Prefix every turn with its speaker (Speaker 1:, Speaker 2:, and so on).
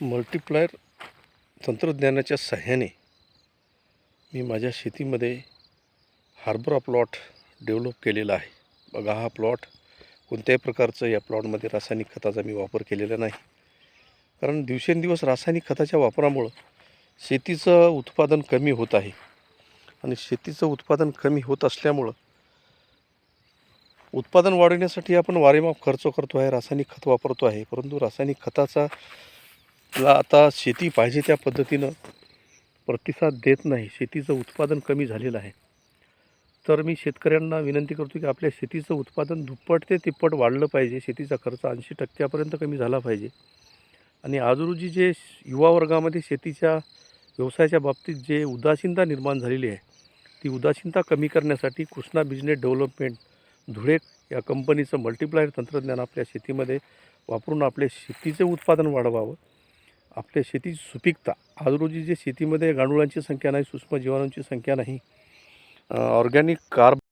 Speaker 1: Multiplier तंत्रज्ञानाच्या सहाय्याने मी माझ्या शेतीमध्ये हार्बरा प्लॉट डेव्हलप केलेला आहे. बघा हा प्लॉट कोणत्याही प्रकारचं या प्लॉटमध्ये रासायनिक खताचा मी वापर केलेला नाही. कारण दिवसेंदिवस रासायनिक खताच्या वापरामुळं शेतीचं उत्पादन कमी होत आहे. आणि शेतीचं उत्पादन कमी होत असल्यामुळं उत्पादन वाढवण्यासाठी आपण वारेमाप खर्च करतो आहे रासायनिक खत वापरतो आहे. परंतु रासायनिक खताचा ला आता शेती पाहिजे त्या पद्धतीनं प्रतिसाद देत नाही शेतीचं उत्पादन कमी झालेलं आहे. तर मी शेतकऱ्यांना विनंती करतो की आपल्या शेतीचं उत्पादन दुप्पट ते तिप्पट वाढलं पाहिजे शेतीचा खर्च ऐंशी टक्क्यापर्यंत कमी झाला पाहिजे. आणि आज रोजी जे युवा वर्गामध्ये शेतीच्या व्यवसायाच्या बाबतीत जे उदासीनता निर्माण झालेली आहे ती उदासीनता कमी करण्यासाठी कृष्णा बिझनेस डेव्हलपमेंट धुळे या कंपनीचं मल्टिप्लायर तंत्रज्ञान आपल्या शेतीमध्ये वापरून आपले शेतीचे उत्पादन वाढवावं. आपल्या शेतीची सुपीकता. आज रोजी जे शेतीमध्ये गांडुळांची संख्या नाही सूक्ष्म जीवाणूंची संख्या नाही ऑर्गॅनिक कार्ब